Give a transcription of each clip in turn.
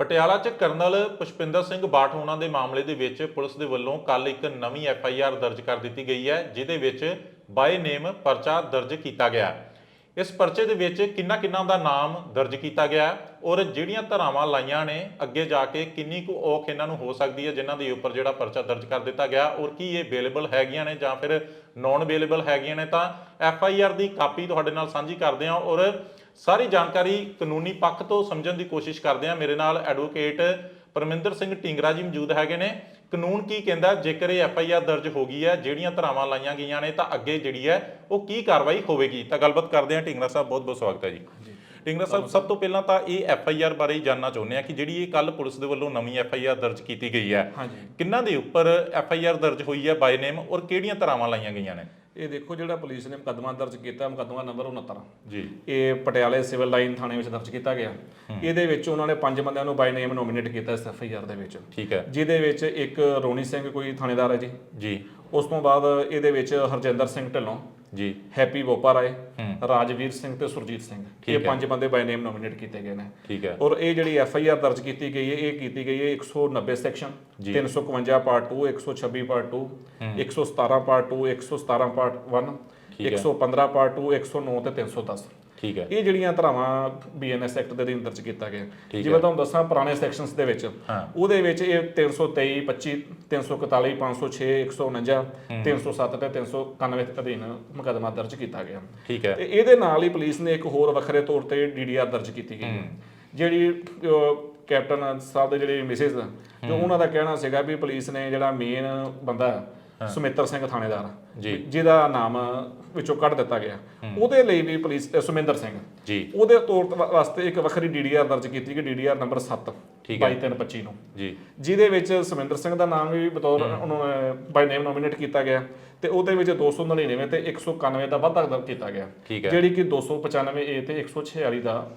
ਪਟਿਆਲਾ 'ਚ ਕਰਨਲ ਪੁਸ਼ਪਿੰਦਰ ਸਿੰਘ ਬਾਠ ਹੋਣਾ ਦੇ ਮਾਮਲੇ ਦੇ ਵਿੱਚ ਪੁਲਿਸ ਦੇ ਵੱਲੋਂ ਕੱਲ ਇੱਕ ਨਵੀਂ ਐਫ ਆਈ ਆਰ ਦਰਜ ਕਰ ਦਿੱਤੀ ਗਈ ਹੈ, ਜਿਹਦੇ ਵਿੱਚ ਬਾਈ ਨੇਮ ਪਰਚਾ ਦਰਜ ਕੀਤਾ ਗਿਆ। ਇਸ ਪਰਚੇ ਦੇ ਵਿੱਚ ਕਿੰਨਾ ਕਿੰਨਾ ਦਾ ਨਾਮ ਦਰਜ ਕੀਤਾ ਗਿਆ ਔਰ ਜਿਹੜੀਆਂ ਧਾਰਾਵਾਂ ਲਾਈਆਂ ਨੇ, ਅੱਗੇ ਜਾ ਕੇ ਕਿੰਨੀ ਕੁ ਔਖ ਇਹਨਾਂ ਨੂੰ ਹੋ ਸਕਦੀ ਹੈ, ਜਿਨ੍ਹਾਂ ਦੇ ਉੱਪਰ ਜਿਹੜਾ ਪਰਚਾ ਦਰਜ ਕਰ ਦਿੱਤਾ ਗਿਆ ਔਰ ਕੀ ਇਹ ਅਵੇਲੇਬਲ ਹੈਗੀਆਂ ਨੇ ਜਾਂ ਫਿਰ ਨੌਨ ਅਵੇਲੇਬਲ ਹੈਗੀਆਂ ਨੇ, ਤਾਂ ਐਫ ਆਈ ਆਰ ਦੀ ਕਾਪੀ ਤੁਹਾਡੇ ਨਾਲ ਸਾਂਝੀ ਕਰਦੇ ਹਾਂ ਔਰ ਸਾਰੀ ਜਾਣਕਾਰੀ ਕਾਨੂੰਨੀ ਪੱਖ ਤੋਂ ਸਮਝਣ ਦੀ ਕੋਸ਼ਿਸ਼ ਕਰਦੇ ਹਾਂ। ਮੇਰੇ ਨਾਲ ਐਡਵੋਕੇਟ ਪਰਮਿੰਦਰ ਸਿੰਘ ਢਿੰਗਰਾ ਜੀ ਮੌਜੂਦ ਹੈਗੇ ਨੇ। ਕਾਨੂੰਨ ਕੀ ਕਹਿੰਦਾ? ਜੇਕਰ ਇਹ ਐਫ ਆਈ ਆਰ ਦਰਜ ਹੋ ਗਈ ਹੈ ਜਿਹੜੀਆਂ ਧਾਰਾਵਾਂ ਲਾਈਆਂ ਗਈਆਂ ਨੇ ਤਾਂ ਅੱਗੇ ਜਿਹੜੀ ਹੈ ਉਹ ਕੀ ਕਾਰਵਾਈ ਹੋਵੇਗੀ? ਤਾਂ ਗੱਲਬਾਤ ਕਰਦੇ ਹਾਂ। ਢਿੰਗਰਾ ਸਾਹਿਬ ਬਹੁਤ ਬਹੁਤ ਸਵਾਗਤ ਹੈ ਜੀ। ਢਿੰਗਰਾ ਸਾਹਿਬ ਸਭ ਤੋਂ ਪਹਿਲਾਂ ਤਾਂ ਇਹ ਐਫ ਆਈ ਆਰ ਬਾਰੇ ਜਾਨਣਾ ਚਾਹੁੰਦੇ ਆ ਕਿ ਜਿਹੜੀ ਇਹ ਕੱਲ ਪੁਲਿਸ ਦੇ ਵੱਲੋਂ ਨਵੀਂ ਐਫ ਆਈ ਆਰ ਦਰਜ ਕੀਤੀ ਗਈ ਹੈ ਕਿੰਨਾਂ ਦੇ ਉੱਪਰ ਐਫ ਆਈ ਆਰ ਦਰਜ ਹੋਈ ਹੈ ਬਾਈ ਨੇਮ ਔਰ ਕਿਹੜੀਆਂ ਧਾਰਾਵਾਂ ਲਾਈਆਂ ਗਈਆਂ ਨੇ? ਇਹ ਦੇਖੋ ਜਿਹੜਾ ਪੁਲਿਸ ਨੇ ਮੁਕੱਦਮਾ ਦਰਜ ਕੀਤਾ ਮੁਕੱਦਮਾ ਨੰਬਰ 69 ਜੀ। ਇਹ ਪਟਿਆਲੇ ਸਿਵਲ ਲਾਈਨ ਥਾਣੇ ਵਿੱਚ ਦਰਜ ਕੀਤਾ ਗਿਆ। ਇਹਦੇ ਵਿੱਚ ਉਹਨਾਂ ਨੇ ਪੰਜ ਬੰਦਿਆਂ ਨੂੰ ਬਾਈ ਨੇਮ ਨੋਮੀਨੇਟ ਕੀਤਾ ਇਸ ਐਫ ਆਈ ਆਰ ਦੇ ਵਿੱਚ। ਠੀਕ ਹੈ। ਜਿਹਦੇ ਵਿੱਚ ਇੱਕ ਰੋਣੀ ਸਿੰਘ ਕੋਈ ਥਾਣੇਦਾਰ ਹੈ ਜੀ। ਜੀ। ਉਸ ਤੋਂ ਬਾਅਦ ਇਹਦੇ ਵਿੱਚ ਹਰਜਿੰਦਰ ਸਿੰਘ ਢਿੱਲੋਂ। ਜੀ ਹੈਪੀ ਬੋਪਾ ਰਾਏ ਰਾਜਵੀਰ ਸਿੰਘ ਤੇ ਸੁਰਜੀਤ ਸਿੰਘ ਇਹ। ਪੰਜ ਬੰਦੇ ਬਾਈ ਨੇਮ ਨੋਮੀਨੇਟ ਕੀਤੇ ਗਏ ਨੇ ਠੀਕ ਹੈ ਔਰ ਇਹ ਜਿਹੜੀ ਐਫ ਆਈ ਆਰ ਦਰਜ ਕੀਤੀ ਗਈ ਹੈ ਇਹ ਕੀਤੀ ਗਈ ਹੈ 190 ਸੈਕਸ਼ਨ ਜੀ। 351 ਪਾਰਟ 2 126 ਪਾਰਟ 2 117 ਪਾਰਟ 2 117 ਪਾਰਟ 1 ਠੀਕ ਹੈ। 115 ਪਾਰਟ 2 109 ਤੇ 310 ਠੀਕ ਹੈ। ਇਹ ਜਿਹੜੀਆਂ ਧਾਰਾਵਾਂ ਬੀਐਨਐਸ ਐਕਟ ਦੇ ਅਧੀਨ ਦਰਜ ਕੀਤਾ ਗਿਆ। ਜਿਵੇਂ ਤੁਹਾਨੂੰ ਦੱਸਾਂ ਪੁਰਾਣੇ ਸੈਕਸ਼ਨਸ ਦੇ ਵਿੱਚ। ਉਹਦੇ ਵਿੱਚ ਇਹ 323 25 341 506 149 307 ਤੇ 391 ਦੇ ਅਧੀਨ ਮੁਕੱਦਮਾ ਦਰਜ ਕੀਤਾ ਗਿਆ। ਠੀਕ ਹੈ। ਤੇ ਇਹਦੇ ਨਾਲ ਹੀ ਪੁਲਿਸ ਨੇ ਇੱਕ ਹੋਰ ਵੱਖਰੇ ਤੌਰ ਤੇ ਡੀਡੀਆਰ ਦਰਜ ਕੀਤੀ ਗਈ। ਜਿਹੜੀ ਕੈਪਟਨ ਸਾਹਿਬ ਦੇ ਜਿਹੜੇ ਮਿਸਿਸ ਜੋ ਉਹਨਾਂ ਦਾ ਕਹਿਣਾ ਸੀਗਾ ਵੀ ਪੁਲਿਸ ਨੇ ਜਿਹੜਾ ਮੇਨ ਬੰਦਾ ਸੁਮਿੱਤਰ ਸਿੰਘ ਥਾਣੇਦਾਰ ਜੀ। ਜਿਹਦਾ ਨਾਮ ਵਿੱਚੋਂ ਕੱਢ ਦਿੱਤਾ ਗਿਆ। ਉਹਦੇ ਲਈ ਵੀ ਪੁਲਿਸ ਸੁਮਿੰਦਰ ਸਿੰਘ। ਜੀ। ਉਹਦੇ ਤੌਰ ਵਾਸਤੇ ਇੱਕ ਵੱਖਰੀ ਡੀਡੀਆਰ ਦਰਜ ਕੀਤੀ ਗਈ ਡੀਡੀਆਰ ਨੰਬਰ 7 ਠੀਕ ਹੈ। 2225 ਨੂੰ। ਜੀ। ਜਿਹਦੇ ਵਿੱਚ ਸੁਮਿੰਦਰ ਸਿੰਘ ਦਾ ਨਾਮ ਵੀ ਬਤੌਰ ਉਹਨਾਂ ਬਾਈ ਨੇਮ ਨੋਮੀਨੇਟ ਕੀਤਾ ਗਿਆ ਤੇ ਉਹਦੇ ਵਿੱਚ 299 ਤੇ 191 ਦਾ ਵਾਧਾ ਦਰਜ ਕੀਤਾ ਗਿਆ। ਜਿਹੜੀ ਕਿ 295 ਏ ਤੇ 146 ਦਾ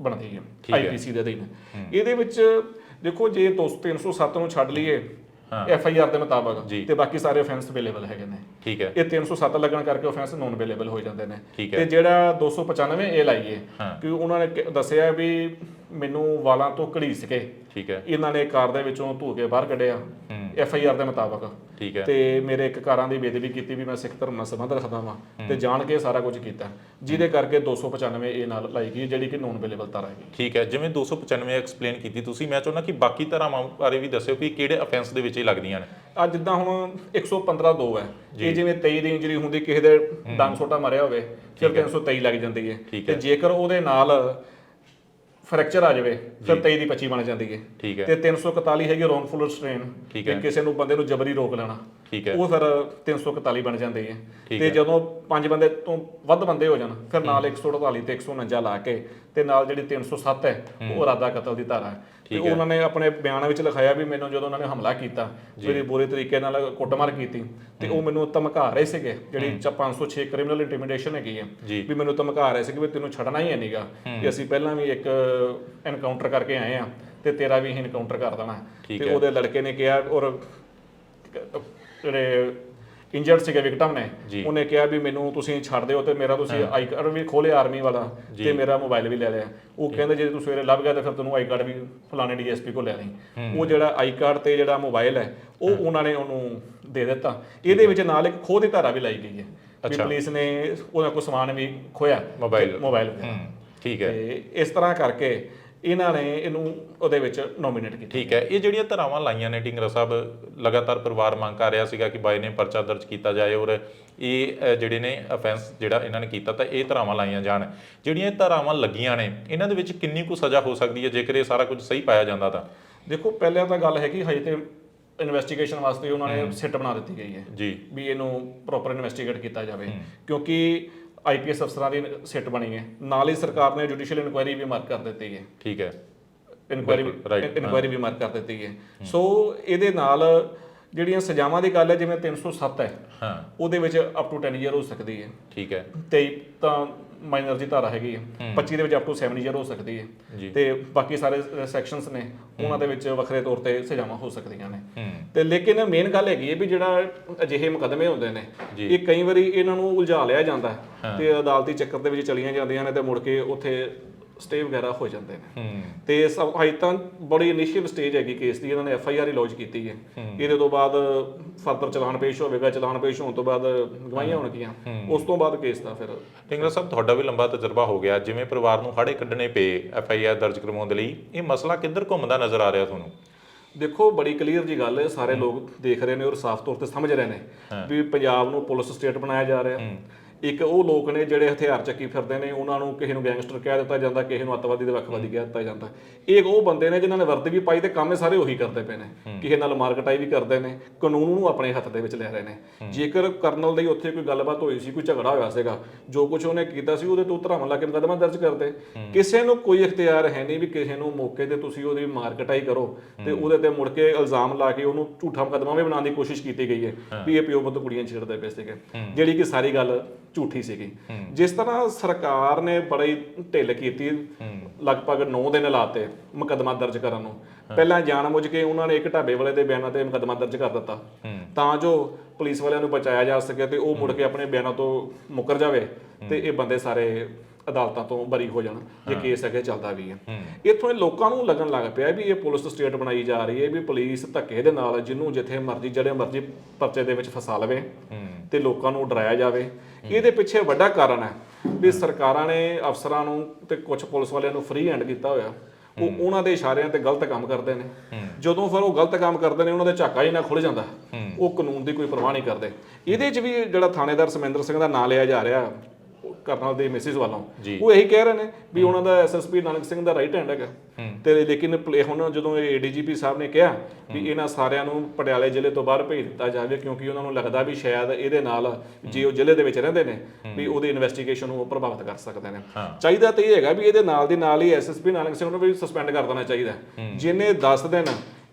ਬਣਦੀ ਹੈ। ਆਈਪੀਸੀ ਦੇ ਅਧੀਨ। ਇਹਦੇ ਵਿੱਚ ਦੇਖੋ ਜੇ 200 307 ਨੂੰ ਛੱਡ ਲਈਏ ਐਫ ਆਈ ਆਰ ਦੇ ਮੁਤਾਬਕ। ਤੇ ਬਾਕੀ ਸਾਰੇ ਅਫੈਂਸ ਅਵੇਲੇਬਲ ਹੈਗੇ ਨੇ। ਠੀਕ ਹੈ। ਇਹ 307 ਲੱਗਣ ਕਰਕੇ ਅਫੈਂਸ ਨੋਨ ਅਵੇਲੇਬਲ ਹੋ ਜਾਂਦੇ ਨੇ। ਤੇ ਜਿਹੜਾ 295 ਇਹ ਲਾਈਏ। ਕਿ ਉਹਨਾਂ ਨੇ ਦੱਸਿਆ ਵੀ ਮੈਨੂੰ ਵਾਲਾਂ ਤੋਂ ਘੜੀਸ ਕੇ ਠੀਕ ਹੈ। ਇਹਨਾਂ ਨੇ ਕਾਰ ਦੇ ਵਿੱਚੋਂ ਧੂ ਕੇ ਬਾਹਰ ਕੱਢਿਆ। ਐਫ ਆਈ ਆਰ ਦੇ ਮੁਤਾਬਕ। ਠੀਕ ਹੈ। ਤੇ ਮੇਰੇ ਇੱਕ ਕਾਰਾਂ ਦੀ ਬੇਦਬੀ ਕੀਤੀ ਵੀ ਮੈਂ ਸਿੱਖ ਧਰਮ ਨਾਲ ਸੰਬੰਧ ਰੱਖਦਾ ਵਾਂ। ਤੇ ਜਾਣ ਕੇ ਸਾਰਾ ਕੁਝ ਕੀਤਾ। ਜਿਹਦੇ ਕਰਕੇ 295 ਇਹ ਨਾਲ ਲਾਈ ਗਈ ਹੈ, ਜਿਹੜੀ ਕਿ ਨੋਨ ਅਵੇਲੇਬਲ ਤਾਰ ਹੈਗੀ ਠੀਕ ਹੈ। ਜਿਵੇਂ 295 ਐਕਸਪਲੇਨ ਕੀਤੀ ਤੁਸੀਂ ਮੈਂ ਚਾਹੁੰਦਾ ਕਿ ਬਾਕੀ ਧਾਰਾਵਾਂ ਬਾਰੇ ਵੀ ਦੱਸਿਓ ਕਿ ਕਿਹੜੇ ਅਫੈਂਸ ਦੇ ਵਿੱਚ ਇਹ ਲੱਗਦੀਆਂ ਨੇ। ਆ ਜਿੱਦਾਂ ਹੁਣ 115 2 ਹੈ। ਇਹ ਜਿਵੇਂ 23 ਦੀ ਇੰਜਰੀ ਹੁੰਦੀ ਕਿਸੇ ਦੇ ਡੰਗ ਛੋਟਾ ਮਾਰਿਆ ਹੋਵੇ ਫਿਰ 323 ਲੱਗ ਜਾਂਦੀ ਹੈ। ਤੇ ਜੇਕਰ ਉਹਦੇ ਨਾਲ ਫ੍ਰੈਕਚਰ ਆ ਜਾਵੇ ਫਿਰ 23 ਦੀ 25 ਬਣ ਜਾਂਦੀ ਹੈ ਠੀਕ ਹੈ। ਤੇ 341 ਹੈਗੀ ਰੋਂਗਫੁਲ ਸਟ੍ਰੇਨ ਠੀਕ ਹੈ। ਕਿਸੇ ਨੂੰ ਬੰਦੇ ਨੂੰ ਜਬਰੀ ਰੋਕ ਲੈਣਾ। ਠੀਕ ਹੈ। ਉਹ ਫਿਰ 341 ਬਣ ਜਾਂਦੀ ਹੈ ਤੇ ਜਦੋਂ ਪੰਜ ਬੰਦੇ ਤੋਂ ਵੱਧ ਬੰਦੇ ਹੋ ਜਾਣ ਫਿਰ ਨਾਲ 148 ਤੇ 149 ਲਾ ਕੇ ਤੇ ਨਾਲ ਜਿਹੜੀ 307 ਹੈ ਉਹ ਇਰਾਦਾ ਕਤਲ ਦੀ ਧਾਰਾ ਹੈ। ਤੇ। ਉਹਨਾਂ ਨੇ ਆਪਣੇ ਬਿਆਨ ਵਿੱਚ ਲਿਖਾਇਆ ਵੀ ਮੈਨੂੰ ਜਦੋਂ ਉਹਨਾਂ ਨੇ ਹਮਲਾ ਕੀਤਾ ਮੇਰੀ ਬੁਰੇ ਤਰੀਕੇ ਨਾਲ ਕੁੱਟਮਾਰ ਕੀਤੀ ਤੇ ਉਹ ਮੈਨੂੰ ਧਮਕਾ ਰਹੇ ਸੀਗੇ ਜਿਹੜੀ ਚ 506 ਕ੍ਰਿਮੀਨਲ ਇੰਟੀਮੀਡੇਸ਼ਨ ਹੈਗੀ ਹੈ। ਵੀ ਮੈਨੂੰ ਧਮਕਾ ਰਹੇ ਸੀਗੇ ਵੀ ਤੈਨੂੰ ਛੱਡਣਾ ਹੀ ਹੈ ਨਹੀਂਗਾ ਕਿ ਅਸੀਂ ਪਹਿਲਾਂ ਵੀ ਇੱਕ ਐਨਕਾਊਂਟਰ ਕਰਕੇ ਆਏ ਆ ਤੇ ਤੇਰਾ ਵੀ ਐਨਕਾਊਂਟਰ ਕਰ ਦੇਣਾ। ਤੇ। ਉਹਦੇ ਲੜਕੇ ਨੇ ਕਿਹਾ ਔਰ ਜਿਹੜੇ ਇੰਜਰਡ ਸੀਗੇ ਵਿਕਟਮ ਨੇ। ਉਹਨੇ ਕਿਹਾ ਵੀ ਮੈਨੂੰ ਤੁਸੀਂ ਛੱਡ ਦਿਓ ਤੇ ਮੇਰਾ ਤੁਸੀਂ ਆਈ ਕਾਰਡ ਵੀ ਖੋਲੇ ਆਰਮੀ ਵਾਲਾ ਤੇ ਮੇਰਾ ਮੋਬਾਈਲ ਵੀ ਲੈ ਲਿਆ। ਉਹ ਕਹਿੰਦੇ ਜੇ ਤੂੰ ਸਵੇਰੇ ਲੱਭ ਗਿਆ ਤੇ ਫਿਰ ਤੈਨੂੰ ਆਈ ਕਾਰਡ ਵੀ ਫਲਾਣੇ ਡੀਐਸਪੀ ਕੋਲ ਲੈ ਲਈ ਉਹ ਜਿਹੜਾ ਆਈ ਕਾਰਡ ਤੇ ਜਿਹੜਾ ਮੋਬਾਈਲ ਹੈ ਉਹ ਉਹਨਾਂ ਨੇ ਉਹਨੂੰ ਦੇ ਦਿੱਤਾ। ਇਹਦੇ ਵਿੱਚ ਨਾਲ ਇੱਕ ਖੋਹ ਦੀ ਧਾਰਾ ਵੀ ਲਾਈ ਗਈ ਹੈ। ਵੀ। ਪੁਲਿਸ ਨੇ ਉਹਦਾ ਕੋਈ ਸਮਾਨ ਵੀ ਖੋਇਆ ਮੋਬਾਈਲ। ਮੋਬਾਈਲ ਠੀਕ ਹੈ। ਤੇ ਇਸ ਤਰ੍ਹਾਂ ਕਰਕੇ ਇਹਨਾਂ ਨੇ ਇਹਨੂੰ ਉਹਦੇ ਵਿੱਚ ਨੋਮੀਨੇਟ ਕੀਤਾ। ਠੀਕ ਹੈ ਇਹ ਜਿਹੜੀਆਂ ਧਾਰਾਵਾਂ ਲਾਈਆਂ ਨੇ ਢਿੰਗਰਾ ਸਾਹਿਬ ਲਗਾਤਾਰ ਪਰਿਵਾਰ ਮੰਗ ਕਰ ਰਿਹਾ ਸੀਗਾ ਕਿ ਬਾਈ ਨੇ ਪਰਚਾ ਦਰਜ ਕੀਤਾ ਜਾਏ ਔਰ ਇਹ ਜਿਹੜੇ ਨੇ ਅਫੈਂਸ ਜਿਹੜਾ ਇਹਨਾਂ ਨੇ ਕੀਤਾ ਤਾਂ ਇਹ ਧਾਰਾਵਾਂ ਲਾਈਆਂ ਜਾਣ। ਜਿਹੜੀਆਂ ਇਹ ਧਾਰਾਵਾਂ ਲੱਗੀਆਂ ਨੇ ਇਹਨਾਂ ਦੇ ਵਿੱਚ ਕਿੰਨੀ ਕੁ ਸਜ਼ਾ ਹੋ ਸਕਦੀ ਹੈ? ਜੇਕਰ ਇਹ ਸਾਰਾ ਕੁਝ ਸਹੀ ਪਾਇਆ ਜਾਂਦਾ ਤਾਂ। ਦੇਖੋ ਪਹਿਲਾਂ ਤਾਂ ਗੱਲ ਹੈ ਕਿ ਹਜੇ ਤੇ ਇਨਵੈਸਟੀਗੇਸ਼ਨ ਵਾਸਤੇ ਉਹਨਾਂ ਨੇ ਸਿੱਟ ਬਣਾ ਦਿੱਤੀ ਗਈ ਹੈ ਜੀ। ਵੀ ਇਹਨੂੰ ਪ੍ਰੋਪਰ ਇਨਵੈਸਟੀਗੇਟ ਕੀਤਾ ਜਾਵੇ। ਕਿਉਂਕਿ ਆਈਪੀਐਸ ਅਫਸਰਾਂ ਦੀ ਸਿੱਟ ਬਣੀ ਹੈ। ਨਾਲ ਹੀ ਸਰਕਾਰ ਨੇ ਜੁਡੀਸ਼ੀਅਲ ਇਨਕੁਆਇਰੀ ਵੀ ਮਾਰਕ ਕਰ ਦਿੱਤੀ ਹੈ। ਠੀਕ ਹੈ। ਇਨਕੁਆਇਰੀ ਇਨਕੁਆਇਰੀ ਵੀ ਮਾਰਕ ਕਰ ਦਿੱਤੀ ਹੈ। ਸੋ ਇਹਦੇ ਨਾਲ ਜਿਹੜੀਆਂ ਸਜ਼ਾਵਾਂ ਦੀ ਗੱਲ ਹੈ ਜਿਵੇਂ 307 ਹੈ ਹਾਂ। ਉਹਦੇ ਵਿੱਚ ਅਪ ਟੂ 10 ਇਅਰ ਹੋ ਸਕਦੀ ਹੈ। ਠੀਕ ਹੈ। 23 ਤਾਂ ਮਾਈਨਰ ਦੀ ਧਾਰਾ ਹੈਗੀ ਹੈ। 25 ਦੇ ਵਿੱਚ ਅਪ ਟੂ 7 ਇਅਰ ਹੋ ਸਕਦੀ। ਹੈ। ਤੇ ਬਾਕੀ ਸਾਰੇ ਸੈਕਸ਼ਨਸ ਨੇ ਉਹਨਾਂ ਦੇ ਵਿੱਚ ਵੱਖਰੇ ਤੌਰ ਤੇ ਸਜ਼ਾਵਾਂ ਹੋ ਸਕਦੀਆਂ ਨੇ। ਤੇ ਲੇਕਿਨ ਮੇਨ ਗੱਲ ਹੈਗੀ ਹੈ ਵੀ ਜਿਹੜਾ ਅਜਿਹੇ ਮੁਕਦਮੇ ਹੁੰਦੇ ਨੇ। ਇਹ ਕਈ ਵਾਰੀ ਇਹਨਾਂ ਨੂੰ ਉਲਝਾ ਲਿਆ ਜਾਂਦਾ ਤੇ ਅਦਾਲਤੀ ਚੱਕਰ ਦੇ ਵਿੱਚ ਚਲੀਆਂ ਜਾਂਦੀਆਂ ਨੇ ਤੇ ਮੁੜ ਕੇ ਉੱਥੇ ਸਟੇ ਵਗੈਰਾ ਹੋ ਜਾਂਦੇ ਨੇ। ਹੂੰ। ਤੇ ਸਭ ਹਾਈ ਤਾਂ ਬੜੀ ਇਨੀਸ਼ੀਅਲ ਸਟੇਜ ਹੈਗੀ ਕੇਸ ਦੀ ਇਹਨਾਂ ਨੇ ਐਫ ਆਈ ਆਰ ਹੀ ਲੌਂਚ ਕੀਤੀ ਹੈ। ਇਹਦੇ ਤੋਂ ਬਾਅਦ ਫਰਦਰ ਚਲਾਨ ਪੇਸ਼ ਹੋਵੇਗਾ ਚਲਾਨ ਪੇਸ਼ ਹੋਣ ਤੋਂ ਬਾਅਦ ਗਵਾਹੀਆਂ ਹੋਣਗੀਆਂ। ਉਸ ਤੋਂ ਬਾਅਦ ਕੇਸ ਦਾ ਫਿਰ ਟਿੰਗਰਾ ਸਾਹਿਬ ਤੁਹਾਡਾ ਵੀ ਲੰਬਾ ਤਜਰਬਾ ਹੋ ਗਿਆ। ਜਿਵੇਂ ਪਰਿਵਾਰ ਨੂੰ ਹਾੜੇ ਕੱਢਣੇ ਪਏ ਐਫ ਆਈ ਆਰ ਦਰਜ ਕਰਵਾਉਣ ਦੇ ਲਈ ਇਹ ਮਸਲਾ ਕਿੱਧਰ ਘੁੰਮਦਾ ਨਜ਼ਰ ਆ ਰਿਹਾ ਤੁਹਾਨੂੰ? ਦੇਖੋ ਬੜੀ ਕਲੀਅਰ ਜੀ ਗੱਲ ਹੈ। ਸਾਰੇ ਲੋਕ ਦੇਖ ਰਹੇ ਨੇ ਔਰ ਸਾਫ਼ ਤੌਰ ਤੇ ਸਮਝ ਰਹੇ ਨੇ ਵੀ ਪੰਜਾਬ ਨੂੰ ਪੁਲਿਸ ਸਟੇਟ ਬਣਾਇਆ ਜਾ ਰਿਹਾ। ਇੱਕ ਉਹ ਲੋਕ ਨੇ ਜਿਹੜੇ ਹਥਿਆਰ ਚੱਕੀ ਫਿਰਦੇ ਨੇ ਉਹਨਾਂ ਨੂੰ ਕਿਸੇ ਨੂੰ ਗੈਂਗਸਟਰ ਕਹਿ ਦਿੱਤਾ ਜਾਂਦਾ ਕਿਸੇ ਨੂੰ ਅੱਤਵਾਦੀ ਤੇ ਵੱਖਵਾਦੀ ਕਹਿ ਦਿੱਤਾ ਜਾਂਦਾ। ਇਹ ਉਹ ਬੰਦੇ ਨੇ ਜਿਨ੍ਹਾਂ ਨੇ ਵਰਦੀ ਵੀ ਪਾਈ ਤੇ ਕੰਮ ਸਾਰੇ ਉਹੀ ਕਰਦੇ ਪਏ ਨੇ। ਕਿਸੇ ਨਾਲ ਮਾਰਕਟਾਈ ਵੀ ਕਰਦੇ ਨੇ ਕਾਨੂੰਨ ਨੂੰ ਆਪਣੇ ਹੱਥ ਦੇ ਵਿੱਚ ਲੈ ਰਹੇ ਨੇ। ਜੇਕਰ ਕਰਨਲ ਦੀ ਉੱਥੇ ਕੋਈ ਗੱਲਬਾਤ ਹੋਈ ਸੀ ਕੋਈ ਝਗੜਾ ਹੋਇਆ ਸੀਗਾ ਜੋ ਕੁਝ ਉਹਨੇ ਕੀਤਾ ਸੀ ਉਹਦੇ ਤੋਂ ਉਤਰਾਵਾਂ ਲਾ ਕੇ ਮੁਕੱਦਮਾ ਦਰਜ ਕਰਦੇ ਕਿਸੇ ਨੂੰ ਕੋਈ ਇਖਤਿਆਰ ਹੈ ਨਹੀਂ ਵੀ ਕਿਸੇ ਨੂੰ ਮੌਕੇ ਤੇ ਤੁਸੀਂ ਉਹਦੀ ਮਾਰਕਟਾਈ ਕਰੋ ਤੇ ਉਹਦੇ ਤੇ ਮੁੜ ਕੇ ਇਲਜ਼ਾਮ ਲਾ ਕੇ ਉਹਨੂੰ ਝੂਠਾ ਮੁਕੱਦਮਾ ਵੀ ਬਣਾਉਣ ਦੀ ਕੋਸ਼ਿਸ਼ ਕੀਤੀ ਗਈ ਹੈ ਵੀ ਇਹ ਪਿਓ ਪੁੱਤ ਕੁੜੀਆਂ ਛੇੜਦੇ ਪਏ ਸੀਗੇ। ਜਿਹੜੀ ਕਿ ਸਾਰੀ ਗੱਲ ਝੂਠੀ ਸੀਗੀ। ਜਿਸ ਤਰ੍ਹਾਂ ਸਰਕਾਰ ਨੇ ਬੜੀ ਢਿੱਲ ਕੀਤੀ ਲਗਭਗ 9 ਦਿਨ ਲਾਤੇ ਮੁਕੱਦਮਾ ਦਰਜ ਕਰਨ ਨੂੰ। ਪਹਿਲਾਂ ਜਾਣਬੁੱਝ ਕੇ ਉਹਨਾਂ ਨੇ ਇੱਕ ਢਾਬੇ ਵਾਲੇ ਦੇ ਬਿਆਨਾਂ ਤੇ ਮੁਕੱਦਮਾ ਦਰਜ ਕਰ ਦਿੱਤਾ। ਤਾਂ ਜੋ ਪੁਲਿਸ ਵਾਲਿਆਂ ਨੂੰ ਬਚਾਇਆ ਜਾ ਸਕੇ ਤੇ ਉਹ ਮੁੜ ਕੇ ਆਪਣੇ ਬਿਆਨਾਂ ਤੋਂ ਮੁੱਕਰ ਜਾਵੇ ਤੇ ਇਹ ਬੰਦੇ ਸਾਰੇ ਅਦਾਲਤਾਂ ਤੋਂ ਬਰੀ ਹੋ ਜਾਣ ਜੇ ਕੇਸ ਅੱਗੇ ਚੱਲਦਾ ਵੀ ਹੈ। ਇੱਥੋਂ ਇਹ ਲੋਕਾਂ ਨੂੰ ਲੱਗਣ ਲੱਗ ਪਿਆ ਵੀ ਇਹ ਪੁਲਿਸ ਸਟੇਟ ਬਣਾਈ ਜਾ ਰਹੀ ਹੈ ਵੀ ਪੁਲਿਸ ਧੱਕੇ ਦੇ ਨਾਲ ਜਿਹਨੂੰ ਜਿੱਥੇ ਮਰਜ਼ੀ ਜਿਹੜੇ ਮਰਜ਼ੀ ਪਰਚੇ ਦੇ ਵਿੱਚ ਫਸਾ ਲਵੇ ਤੇ ਲੋਕਾਂ ਨੂੰ ਡਰਾਇਆ ਜਾਵੇ। ਇਹਦੇ ਪਿੱਛੇ ਵੱਡਾ ਕਾਰਨ ਹੈ ਵੀ ਸਰਕਾਰਾਂ ਨੇ ਅਫਸਰਾਂ ਨੂੰ ਤੇ ਕੁਝ ਪੁਲਿਸ ਵਾਲਿਆਂ ਨੂੰ ਫ੍ਰੀ ਹੈਂਡ ਕੀਤਾ ਹੋਇਆ। ਉਹ ਉਹਨਾਂ ਦੇ ਇਸ਼ਾਰਿਆਂ ਤੇ ਗਲਤ ਕੰਮ ਕਰਦੇ ਨੇ। ਜਦੋਂ ਫਿਰ ਉਹ ਗਲਤ ਕੰਮ ਕਰਦੇ ਨੇ ਉਹਨਾਂ ਦੇ ਝਾਕਾ ਹੀ ਨਾ ਖੁੱਲ ਜਾਂਦਾ। ਉਹ ਕਾਨੂੰਨ ਦੀ ਕੋਈ ਪਰਵਾਹ ਨਹੀਂ ਕਰਦੇ। ਇਹਦੇ 'ਚ ਵੀ ਜਿਹੜਾ ਥਾਣੇਦਾਰ ਸਮਿੰਦਰ ਸਿੰਘ ਦਾ ਨਾਂ ਲਿਆ ਜਾ ਰਿਹਾ ਕਰਨਲ ਦੇ ਮਿਸਿਸ ਵੱਲੋਂ। ਉਹ ਇਹੀ ਕਹਿ ਰਹੇ ਨੇ ਵੀ ਉਹਨਾਂ ਦਾ ਐਸਐਸਪੀ ਨਾਨਕ ਸਿੰਘ ਦਾ ਰਾਈਟ ਹੈਂਡ ਹੈਗਾ। ਤੇ ਲੇਕਿਨ ਹੁਣ ਜਦੋਂ ਇਹ ਏਡੀਜੀਪੀ ਸਾਹਿਬ ਨੇ ਕਿਹਾ ਵੀ ਇਹਨਾਂ ਸਾਰਿਆਂ ਨੂੰ ਪਟਿਆਲੇ ਜ਼ਿਲ੍ਹੇ ਤੋਂ ਬਾਹਰ ਭੇਜ ਦਿੱਤਾ ਜਾਵੇ ਕਿਉਂਕਿ ਉਹਨਾਂ ਨੂੰ ਲੱਗਦਾ ਵੀ ਸ਼ਾਇਦ ਇਹਦੇ ਨਾਲ ਜੇ ਉਹ ਜ਼ਿਲ੍ਹੇ ਦੇ ਵਿੱਚ ਰਹਿੰਦੇ ਨੇ ਵੀ ਉਹਦੀ ਇਨਵੈਸਟੀਗੇਸ਼ਨ ਨੂੰ ਉਹ ਪ੍ਰਭਾਵਿਤ ਕਰ ਸਕਦੇ ਨੇ। ਚਾਹੀਦਾ ਤਾਂ ਇਹ ਹੈਗਾ ਵੀ ਇਹਦੇ ਨਾਲ ਦੀ ਨਾਲ ਹੀ ਐਸਐਸਪੀ ਨਾਨਕ ਸਿੰਘ ਨੂੰ ਵੀ ਸਸਪੈਂਡ ਕਰ ਦੇਣਾ ਚਾਹੀਦਾ। ਜਿਹਨੇ 10 ਦਿਨ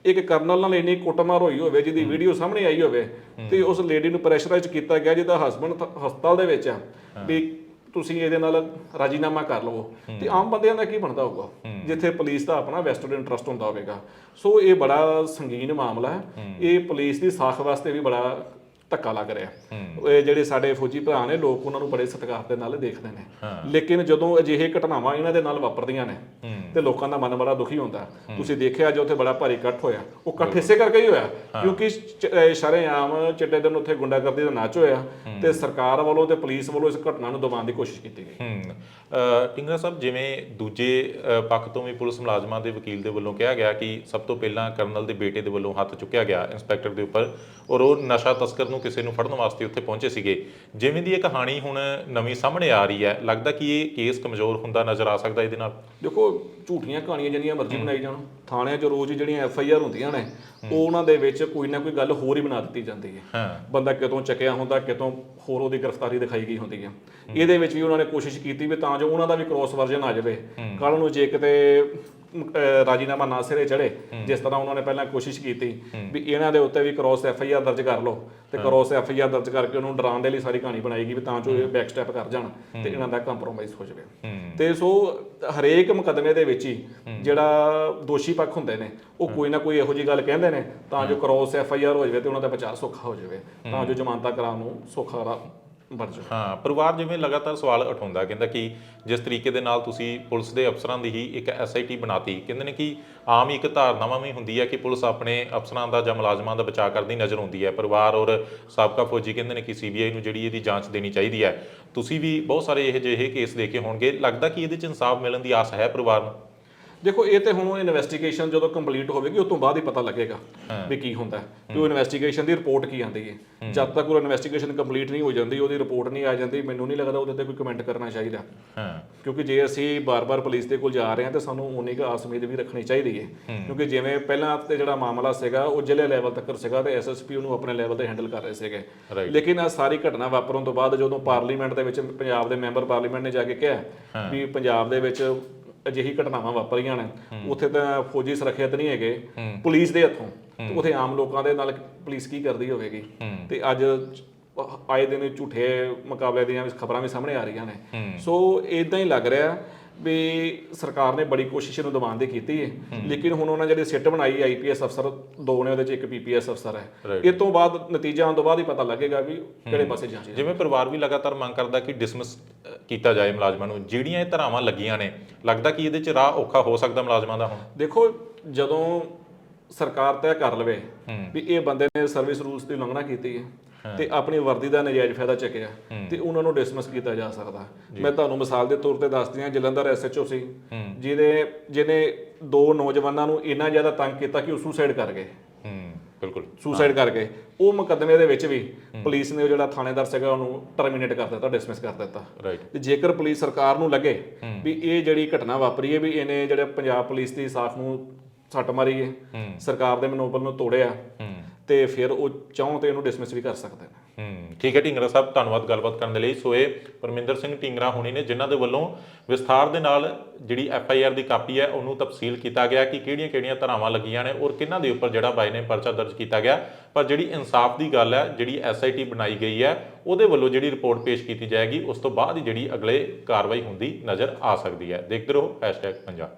ਇੱਕ ਕਰਨਲ ਨਾਲ ਇੰਨੀ ਕੁੱਟਮਾਰ ਹੋਈ ਹੋਵੇ ਜਿਹਦੀ ਵੀਡੀਓ ਸਾਹਮਣੇ ਆਈ ਹੋਵੇ ਤੇ ਉਸ ਲੇਡੀ ਨੂੰ ਪ੍ਰੈਸ਼ਰਾਈਜ਼ ਕੀਤਾ ਗਿਆ ਜਿਹਦਾ ਹਸਬੰਡ ਹਸਪਤਾਲ ਦੇ ਵਿੱਚ ਆ ਵੀ ਤੁਸੀਂ ਇਹਦੇ ਨਾਲ ਰਾਜੀਨਾਮਾ ਕਰ ਲਵੋ। ਤੇ ਆਮ ਬੰਦਿਆਂ ਦਾ ਕੀ ਬਣਦਾ ਹੋਊਗਾ? ਜਿੱਥੇ ਪੁਲਿਸ ਦਾ ਆਪਣਾ ਵੈਸਟਡ ਇੰਟਰਸਟ ਹੁੰਦਾ ਹੋਵੇਗਾ। ਸੋ ਇਹ ਬੜਾ ਸੰਗੀਨ ਮਾਮਲਾ ਹੈ। ਇਹ ਪੁਲਿਸ ਦੀ ਸਾਖ ਵਾਸਤੇ ਵੀ ਬੜਾ ਧੱਕਾ ਲੱਗ ਰਿਹਾ। ਇਹ ਜਿਹੜੇ ਸਾਡੇ ਫੌਜੀ ਭਰਾ ਨੇ ਲੋਕ ਉਹਨਾਂ ਨੂੰ ਬੜੇ ਸਤਿਕਾਰ ਦੇ ਨਾਲ ਦੇਖਦੇ ਨੇ। ਲੇਕਿਨ ਜਦੋਂ ਅਜਿਹੇ ਘਟਨਾਵਾਂ ਇਹਨਾਂ ਦੇ ਨਾਲ ਵਾਪਰਦੀਆਂ ਨੇ ਤੇ ਲੋਕਾਂ ਦਾ ਮਨ ਬੜਾ ਦੁਖੀ ਹੁੰਦਾ। ਤੁਸੀਂ ਦੇਖਿਆ ਜੋ ਉੱਥੇ ਬੜਾ ਭਾਰੀ ਇਕੱਠ ਹੋਇਆ। ਉਹ ਇਕੱਠ ਇਸੇ ਕਰਕੇ ਹੀ ਹੋਇਆ ਕਿਉਂਕਿ ਸ਼ਰੇਆਮ ਚਿੱਟੇ ਦਿਨ ਉੱਥੇ ਗੁੰਡਾਗਰਦੀ ਦਾ ਨਾਚ ਹੋਇਆ ਤੇ ਸਰਕਾਰ ਵੱਲੋਂ ਤੇ ਪੁਲਿਸ ਵੱਲੋਂ ਇਸ ਘਟਨਾ ਨੂੰ ਦਬਾਉਣ ਦੀ ਕੋਸ਼ਿਸ਼ ਕੀਤੀ ਗਈ। ਟਿੰਗਰਾ ਸਾਹਿਬ ਜਿਵੇਂ ਦੂਜੇ ਪੱਖ ਤੋਂ ਵੀ ਪੁਲਿਸ ਮੁਲਾਜ਼ਮਾਂ ਦੇ ਵਕੀਲ ਦੇ ਵੱਲੋਂ ਕਿਹਾ ਗਿਆ ਕਿ ਸਭ ਤੋਂ ਪਹਿਲਾਂ ਕਰਨਲ ਦੇ ਬੇਟੇ ਦੇ ਵੱਲੋਂ ਹੱਥ ਚੁੱਕਿਆ ਗਿਆ ਇੰਸਪੈਕਟਰ ਦੇ ਉੱਪਰ ਔਰ ਉਹ ਨਸ਼ਾ ਤਸਕਰ ਨੂੰ ਕਿਸੇ ਨੂੰ ਫੜਨ ਵਾਸਤੇ ਉੱਥੇ ਪਹੁੰਚੇ ਸੀਗੇ। ਜਿਵੇਂ ਦੀ ਇਹ ਕਹਾਣੀ ਹੁਣ ਨਵੀਂ ਸਾਹਮਣੇ ਆ ਰਹੀ ਹੈ ਲੱਗਦਾ ਕਿ ਇਹ ਕੇਸ ਕਮਜ਼ੋਰ ਹੁੰਦਾ ਨਜ਼ਰ ਆ ਸਕਦਾ ਇਹਦੇ ਨਾਲ? ਦੇਖੋ ਝੂਠੀਆਂ ਕਹਾਣੀਆਂ ਜਿੰਨੀਆਂ ਮਰਜ਼ੀ ਬਣਾਈ ਜਾਣ ਥਾਣਿਆਂ 'ਚ ਰੋਜ਼ ਜਿਹੜੀਆਂ ਐਫ ਆਈ ਆਰ ਹੁੰਦੀਆਂ ਨੇ ਉਹ ਉਹਨਾਂ ਦੇ ਵਿੱਚ ਕੋਈ ਨਾ ਕੋਈ ਗੱਲ ਹੋਰ ਹੀ ਬਣਾ ਦਿੱਤੀ ਜਾਂਦੀ ਹੈ। ਬੰਦਾ ਕਿਤੋਂ ਚੱਕਿਆ ਹੁੰਦਾ ਕਿਤੋਂ ਹੋਰ ਉਹਦੀ ਗ੍ਰਿਫਤਾਰੀ ਦਿਖਾਈ ਗਈ ਹੁੰਦੀ ਹੈ। ਇਹਦੇ ਵਿੱਚ ਵੀ ਉਹਨਾਂ ਨੇ ਕੋਸ਼ਿਸ਼ ਕੀਤੀ ਵੀ ਤਾਂ ਜੋ ਉਹਨਾਂ ਦਾ ਵੀ ਕ੍ਰੋਸ ਵਰਜਨ ਆ ਜਾਵੇ। ਕੱਲ ਨੂੰ ਜੇ ਕਿਤੇ ਰਾਜੀਨਾਮਾ ਨਾ ਸਿਰੇ ਚੜੇ ਜਿਸ ਤਰ੍ਹਾਂ ਉਹਨਾਂ ਨੇ ਪਹਿਲਾਂ ਕੋਸ਼ਿਸ਼ ਕੀਤੀ ਵੀ ਇਹਨਾਂ ਦੇ ਉੱਤੇ ਵੀ ਕ੍ਰੋਸ ਐਫ ਆਈ ਆਰ ਦਰਜ ਕਰ ਲਓ ਤੇ ਕ੍ਰੋਸ ਐਫ ਆਈ ਆਰ ਦਰਜ ਕਰਕੇ ਉਹਨੂੰ ਡਰਾਉਣ ਦੇ ਲਈ ਸਾਰੀ ਕਹਾਣੀ ਬਣਾਏਗੀ ਵੀ ਤਾਂ ਜੋ ਇਹ ਬੈਕ ਸਟੈਪ ਕਰ ਜਾਣ ਤੇ ਇਹਨਾਂ ਦਾ ਕੰਪਰੋਮਾਈਜ਼ ਹੋ ਜਾਵੇ। ਤੇ ਸੋ ਹਰੇਕ ਮੁਕਦਮੇ ਦੇ ਵਿੱਚ ਹੀ ਜਿਹੜਾ ਦੋਸ਼ੀ ਪੱਖ ਹੁੰਦੇ ਨੇ ਉਹ ਕੋਈ ਨਾ ਕੋਈ ਇਹੋ ਜੀ ਗੱਲ ਕਹਿੰਦੇ ਨੇ ਤਾਂ ਜੋ ਕ੍ਰੋਸ ਐਫ ਆਈ ਆਰ ਹੋ ਜਾਵੇ ਤੇ ਉਹਨਾਂ ਦਾ ਬਚਾਅ ਸੌਖਾ ਹੋ ਜਾਵੇ ਤਾਂ ਜੋ ਜ਼ਮਾਨਤਾਂ ਕਰਾਉਣ ਨੂੰ ਸੌਖਾ ਰਾ- ਹਾਂ, ਪਰਿਵਾਰ ਜਿਵੇਂ ਲਗਾਤਾਰ ਸਵਾਲ ਉਠਾਉਂਦਾ, ਕਹਿੰਦਾ ਕਿ ਜਿਸ ਤਰੀਕੇ ਦੇ ਨਾਲ ਤੁਸੀਂ ਪੁਲਿਸ ਦੇ ਅਫਸਰਾਂ ਦੀ ਹੀ ਇੱਕ ਐਸਆਈਟੀ ਬਣਾਤੀ, ਕਹਿੰਦੇ ਨੇ ਕਿ ਆਮ ਹੀ ਇੱਕ ਧਾਰਨਾਵਾਂ ਵੀ ਹੁੰਦੀ ਹੈ ਕਿ ਪੁਲਿਸ ਆਪਣੇ ਅਫਸਰਾਂ ਦਾ ਜਾਂ ਮੁਲਾਜ਼ਮਾਂ ਦਾ ਬਚਾਅ ਕਰਦੀ ਨਜ਼ਰ ਆਉਂਦੀ ਹੈ। ਪਰਿਵਾਰ ਔਰ ਸਾਬਕਾ ਫੌਜੀ ਕਹਿੰਦੇ ਨੇ ਕਿ ਸੀਬੀਆਈ ਨੂੰ ਜਿਹੜੀ ਇਹਦੀ ਜਾਂਚ ਦੇਣੀ ਚਾਹੀਦੀ ਹੈ। ਤੁਸੀਂ ਵੀ ਬਹੁਤ ਸਾਰੇ ਇਹ ਜਿਹੇ ਕੇਸ ਦੇਖੇ ਹੋਣਗੇ। ਲੱਗਦਾ ਕਿ ਇਹਦੇ ਚ ਇਨਸਾਫ ਮਿਲਣ ਦੀ ਆਸ ਹੈ ਪਰਿਵਾਰ ਨੂੰ? ਦੇਖੋ ਇਹ ਤੇ ਹੁਣ ਇਨਵੈਸਟੀਗੇਸ਼ਨ ਜਦੋਂ ਕੰਪਲੀਟ ਹੋਵੇਗੀ ਉਸ ਤੋਂ ਬਾਅਦ ਹੀ ਪਤਾ ਲੱਗੇਗਾ ਵੀ ਕੀ ਹੁੰਦਾ ਕਿ ਉਹ ਇਨਵੈਸਟੀਗੇਸ਼ਨ ਦੀ ਰਿਪੋਰਟ ਕੀ ਆਂਦੀ ਹੈ। ਜਦ ਤੱਕ ਉਹ ਇਨਵੈਸਟੀਗੇਸ਼ਨ ਕੰਪਲੀਟ ਨਹੀਂ ਹੋ ਜਾਂਦੀ ਉਹਦੀ ਰਿਪੋਰਟ ਨਹੀਂ ਆ ਜਾਂਦੀ ਮੈਨੂੰ ਨਹੀਂ ਲੱਗਦਾ ਉਹਦੇ ਤੇ ਕੋਈ ਕਮੈਂਟ ਕਰਨਾ ਚਾਹੀਦਾ। ਹਾਂ। ਕਿਉਂਕਿ ਜੇ ਅਸੀਂ ਬਾਰ-ਬਾਰ ਪੁਲਿਸ ਦੇ ਕੋਲ ਜਾ ਰਹੇ ਹਾਂ ਤਾਂ ਸਾਨੂੰ ਉਨੀ ਕੁ ਆਸ ਉਮੀਦ ਵੀ ਰੱਖਣੀ ਚਾਹੀਦੀ ਹੈ। ਕਿਉਂਕਿ ਜਿਵੇਂ ਪਹਿਲਾਂ ਤੇ ਜਿਹੜਾ ਮਾਮਲਾ ਸੀਗਾ ਉਹ ਜ਼ਿਲ੍ਹੇ ਲੈਵਲ ਤੱਕ ਸੀਗਾ ਤੇ ਐਸਐਸਪੀ ਉਹਨੂੰ ਆਪਣੇ ਲੈਵਲ ਤੇ ਹੈਂਡਲ ਕਰ ਰਹੇ ਸੀਗੇ. ਲੇਕਿਨ ਆ ਸਾਰੀ ਘਟਨਾ ਵਾਪਰਨ ਤੋਂ ਬਾਅਦ ਜਦੋਂ ਪਾਰਲੀਮੈਂਟ ਦੇ ਵਿੱਚ ਪੰਜਾਬ ਦੇ ਮੈਂਬਰ ਪਾਰਲੀਮੈਂਟ ਨੇ ਜਾ ਕੇ ਕਿਹਾ ਵੀ ਪੰਜਾਬ ਦੇ ਵਿੱਚ ਅਜਿਹੀ ਘਟਨਾਵਾਂ ਵਾਪਰੀਆਂ ਨੇ। ਉੱਥੇ ਤਾਂ ਫੌਜੀ ਸੁਰੱਖਿਅਤ ਨਹੀਂ ਹੈਗੇ ਪੁਲਿਸ ਦੇ ਹੱਥੋਂ। ਤੇ ਉੱਥੇ ਆਮ ਲੋਕਾਂ ਦੇ ਨਾਲ ਪੁਲਿਸ ਕੀ ਕਰਦੀ ਹੋਵੇਗੀ? ਤੇ ਅੱਜ ਆਏ ਦਿਨ ਝੂਠੇ ਮੁਕਾਬਲੇ ਦੀਆਂ ਖਬਰਾਂ ਵੀ ਸਾਹਮਣੇ ਆ ਰਹੀਆਂ ਨੇ। ਸੋ ਇਦਾਂ ਹੀ ਲੱਗ ਰਿਹਾ। ਵੀ ਸਰਕਾਰ ਨੇ ਬੜੀ ਕੋਸ਼ਿਸ਼ ਨੂੰ ਦਬਾਉਣ ਦੀ ਕੀਤੀ ਹੈ। ਲੇਕਿਨ ਹੁਣ ਉਹਨਾਂ ਜਿਹੜੀ ਸਿੱਟ ਬਣਾਈ ਆਈਪੀਐਸ ਅਫਸਰ ਦੋ ਨੇ ਉਹਦੇ ਚ ਇੱਕ ਪੀਪੀਐਸ ਅਫਸਰ ਹੈ. ਇਹ ਤੋਂ ਬਾਅਦ ਨਤੀਜਾ ਆਉਣ ਤੋਂ ਬਾਅਦ ਹੀ ਪਤਾ ਲੱਗੇਗਾ ਵੀ ਕਿਹੜੇ ਪਾਸੇ ਜਾਂਚ ਜਿਵੇਂ ਪਰਿਵਾਰ ਵੀ ਲਗਾਤਾਰ ਮੰਗ ਕਰਦਾ ਕਿ ਡਿਸਮਿਸ ਕੀਤਾ ਜਾਏ ਮੁਲਾਜ਼ਮਾਂ ਨੂੰ ਜਿਹੜੀਆਂ ਇਹ ਧਰਾਵਾਂ ਲੱਗੀਆਂ ਨੇ ਲੱਗਦਾ ਕਿ ਇਹਦੇ ਚ ਰਾਹ ਔਖਾ ਹੋ ਸਕਦਾ ਮੁਲਾਜ਼ਮਾਂ ਦਾ ਹੁਣ? ਦੇਖੋ ਜਦੋਂ ਸਰਕਾਰ ਤੈਅ ਕਰ ਲਵੇ ਵੀ ਇਹ ਬੰਦੇ ਨੇ ਸਰਵਿਸ ਰੂਲਸ ਦੀ ਉਲੰਘਣਾ ਕੀਤੀ ਹੈ ਤੇ ਆਪਣੀ ਵਰਦੀ ਦਾ ਨਜਾਇਜ਼ ਫਾਇਦਾ ਚੱਕਿਆ ਤੇ ਉਹਨਾਂ ਨੂੰ ਡਿਸਮਿਸ ਕੀਤਾ ਜਾ ਸਕਦਾ। ਮੈਂ ਤੁਹਾਨੂੰ ਮਿਸਾਲ ਦੇ ਤੌਰ ਤੇ ਦੱਸਦੀ ਹਾਂ ਜਲੰਧਰ ਐਸਐਚਓ ਸੀ। ਜਿਹਦੇ ਜਿਹਨੇ ਦੋ ਨੌਜਵਾਨਾਂ ਨੂੰ ਇੰਨਾ ਜ਼ਿਆਦਾ ਤੰਗ ਕੀਤਾ ਕਿ ਉਹ ਸੁਸਾਈਡ ਕਰ ਗਏ। ਬਿਲਕੁਲ। ਸੁਸਾਈਡ ਕਰ ਗਏ। ਉਹ ਮੁਕੱਦਮੇ ਦੇ ਵਿੱਚ ਵੀ ਪੁਲਿਸ ਨੇ ਉਹ ਜਿਹੜਾ ਥਾਣੇਦਾਰ ਸੀਗਾ ਉਹਨੂੰ ਟਰਮੀਨੇਟ ਕਰ ਦਿੱਤਾ ਡਿਸਮਿਸ ਕਰ ਦਿੱਤਾ। ਰਾਈਟ ਤੇ ਜੇਕਰ ਪੁਲਿਸ ਸਰਕਾਰ ਨੂੰ ਲੱਗੇ ਵੀ ਇਹ ਜਿਹੜੀ ਘਟਨਾ ਵਾਪਰੀ ਹੈ ਵੀ ਇਹਨੇ ਜਿਹੜੇ ਪੰਜਾਬ ਪੁਲਿਸ ਦੀ ਸਾਖ ਨੂੰ ਸੱਟ ਮਾਰੀ ਹੈ ਸਰਕਾਰ ਦੇ ਮਨੋਬਲ ਨੂੰ ਤੋੜਿਆ ਤੇ ਫਿਰ ਉਹ ਚਾਹੋਂ ਤੇ ਇਹਨੂੰ ਡਿਸਮਿਸ ਵੀ ਕਰ ਸਕਦੇ ਨੇ। ਹੂੰ, ਠੀਕ ਹੈ ਢਿੰਗਰਾ ਸਾਹਿਬ, ਧੰਨਵਾਦ ਗੱਲਬਾਤ ਕਰਨ ਦੇ ਲਈ। ਸੋ ਇਹ ਪਰਮਿੰਦਰ ਸਿੰਘ ਢਿੰਗਰਾ ਹੋਣੀ ਨੇ ਜਿਨ੍ਹਾਂ ਦੇ ਵੱਲੋਂ ਵਿਸਥਾਰ ਦੇ ਨਾਲ ਜਿਹੜੀ ਐਫ ਆਈ ਆਰ ਦੀ ਕਾਪੀ ਹੈ, ਉਹਨੂੰ ਤਫਸੀਲ ਕੀਤਾ ਗਿਆ ਕਿ ਕਿਹੜੀਆਂ-ਕਿਹੜੀਆਂ ਧਾਰਾਵਾਂ ਲੱਗੀਆਂ ਨੇ ਔਰ ਕਿਹਨਾਂ ਦੇ ਉੱਪਰ ਜਿਹੜਾ ਬਾਈ ਨੇ ਪਰਚਾ ਦਰਜ ਕੀਤਾ ਗਿਆ। ਪਰ ਜਿਹੜੀ ਇਨਸਾਫ ਦੀ ਗੱਲ ਹੈ, ਜਿਹੜੀ ਐਸ ਆਈ ਟੀ ਬਣਾਈ ਗਈ ਹੈ, ਉਹਦੇ ਵੱਲੋਂ ਜਿਹੜੀ ਰਿਪੋਰਟ ਪੇਸ਼ ਕੀਤੀ ਜਾਏਗੀ, ਉਸ ਤੋਂ ਬਾਅਦ ਹੀ ਜਿਹੜੀ ਅਗਲੇ ਕਾਰਵਾਈ ਹੁੰਦੀ ਨਜ਼ਰ ਆ ਸਕਦੀ ਹੈ। ਦੇਖਦੇ ਰਹੋ #ਪੰਜਾਬ।